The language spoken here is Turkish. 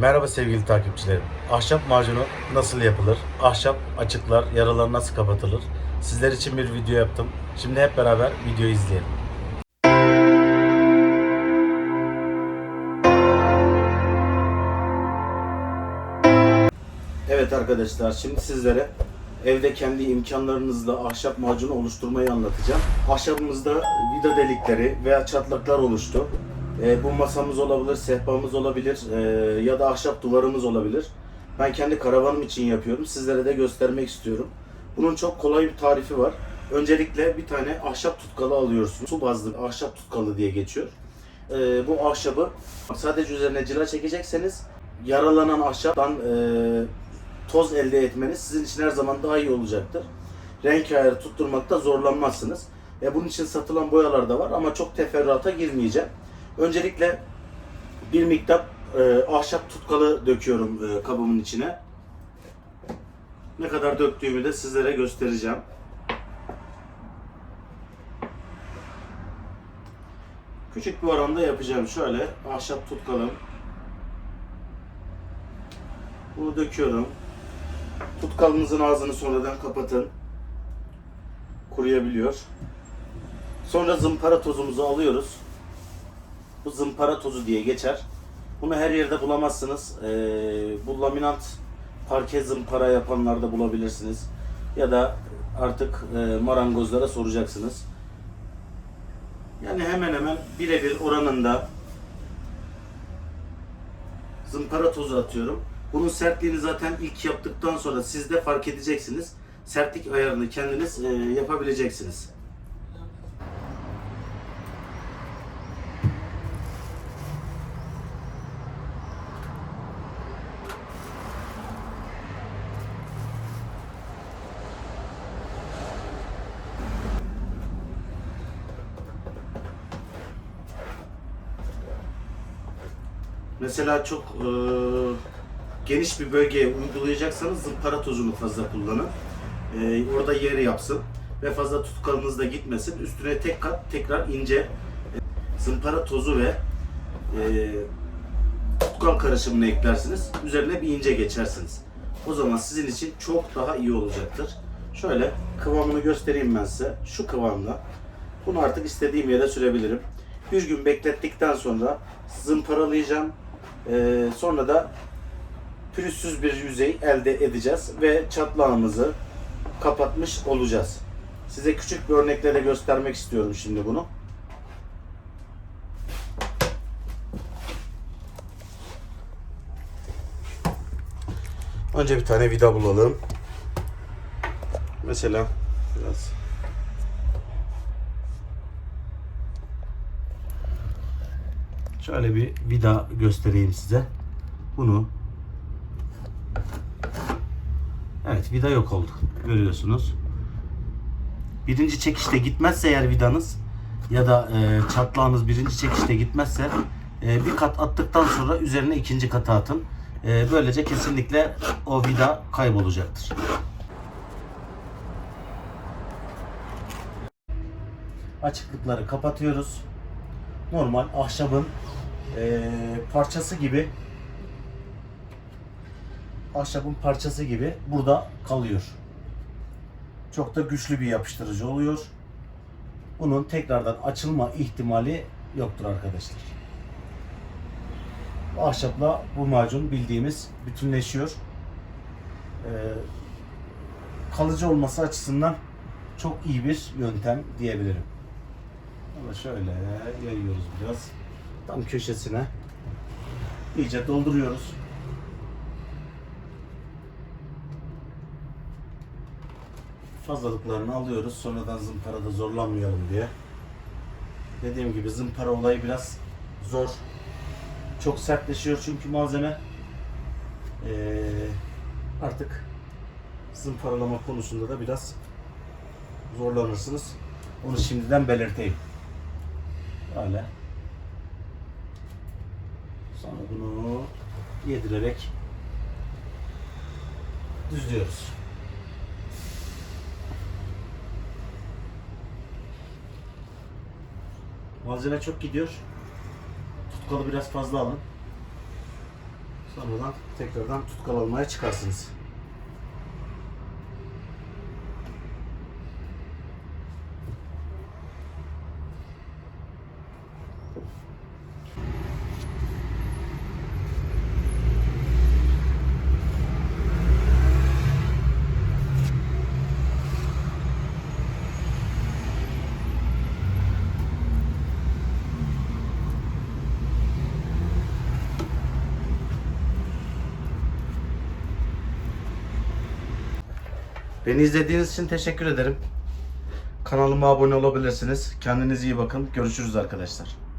Merhaba sevgili takipçilerim. Ahşap macunu nasıl yapılır? Ahşap açıklar, yaralar nasıl kapatılır? Sizler için bir video yaptım. Şimdi hep beraber videoyu izleyelim. Evet arkadaşlar şimdi sizlere evde kendi imkanlarınızla ahşap macunu oluşturmayı anlatacağım. Ahşabımızda vida delikleri veya çatlaklar oluştu. Ee, bu masamız olabilir, sehpamız olabilir ee, ya da ahşap duvarımız olabilir. Ben kendi karavanım için yapıyorum. Sizlere de göstermek istiyorum. Bunun çok kolay bir tarifi var. Öncelikle bir tane ahşap tutkalı alıyorsunuz. Su bazlı ahşap tutkalı diye geçiyor. Ee, bu ahşabı sadece üzerine cila çekecekseniz yaralanan ahşaptan ee, toz elde etmeniz sizin için her zaman daha iyi olacaktır. Renk ayarı tutturmakta zorlanmazsınız. E, bunun için satılan boyalar da var ama çok teferruata girmeyeceğim. Öncelikle bir miktar e, ahşap tutkalı döküyorum e, kabımın içine. Ne kadar döktüğümü de sizlere göstereceğim. Küçük bir oranda yapacağım. Şöyle ahşap tutkalım. Bunu döküyorum. Tutkalınızın ağzını sonradan kapatın. Kuruyabiliyor. Sonra zımpara tozumuzu alıyoruz. Bu zımpara tozu diye geçer. Bunu her yerde bulamazsınız. Ee, bu laminat parke zımpara yapanlarda bulabilirsiniz. Ya da artık e, marangozlara soracaksınız. Yani hemen hemen birebir oranında zımpara tozu atıyorum. Bunun sertliğini zaten ilk yaptıktan sonra siz de fark edeceksiniz. Sertlik ayarını kendiniz e, yapabileceksiniz. Mesela çok e, geniş bir bölgeye uygulayacaksanız zımpara tozunu fazla kullanın. E, orada yer yapsın ve fazla tutkalınız da gitmesin. Üstüne tek kat tekrar ince e, zımpara tozu ve e, tutkal karışımını eklersiniz. Üzerine bir ince geçersiniz. O zaman sizin için çok daha iyi olacaktır. Şöyle kıvamını göstereyim ben size. Şu kıvamda. Bunu artık istediğim yere sürebilirim. Bir gün beklettikten sonra zımparalayacağım. Ee, sonra da pürüzsüz bir yüzey elde edeceğiz ve çatlağımızı kapatmış olacağız. Size küçük bir örnekle göstermek istiyorum şimdi bunu. Önce bir tane vida bulalım. Mesela biraz Şöyle bir vida göstereyim size. Bunu Evet vida yok oldu. Görüyorsunuz. Birinci çekişte gitmezse eğer vidanız ya da e, çatlağınız birinci çekişte gitmezse e, bir kat attıktan sonra üzerine ikinci katı atın. E, böylece kesinlikle o vida kaybolacaktır. Açıklıkları kapatıyoruz normal ahşabın eee, parçası gibi ahşabın parçası gibi burada kalıyor. Çok da güçlü bir yapıştırıcı oluyor. Bunun tekrardan açılma ihtimali yoktur arkadaşlar. Bu ahşapla bu macun bildiğimiz bütünleşiyor. Eee, kalıcı olması açısından çok iyi bir yöntem diyebilirim. Ama şöyle yayıyoruz biraz. Tam köşesine. iyice dolduruyoruz. Fazlalıklarını alıyoruz. Sonradan zımparada zorlanmayalım diye. Dediğim gibi zımpara olayı biraz zor. Çok sertleşiyor çünkü malzeme. Ee, artık zımparalama konusunda da biraz zorlanırsınız. Onu şimdiden belirteyim. Böyle. Sonra bunu yedirerek düzlüyoruz. Malzeme çok gidiyor. Tutkalı biraz fazla alın. Sonradan tekrardan tutkal almaya çıkarsınız. Beni izlediğiniz için teşekkür ederim. Kanalıma abone olabilirsiniz. Kendinize iyi bakın. Görüşürüz arkadaşlar.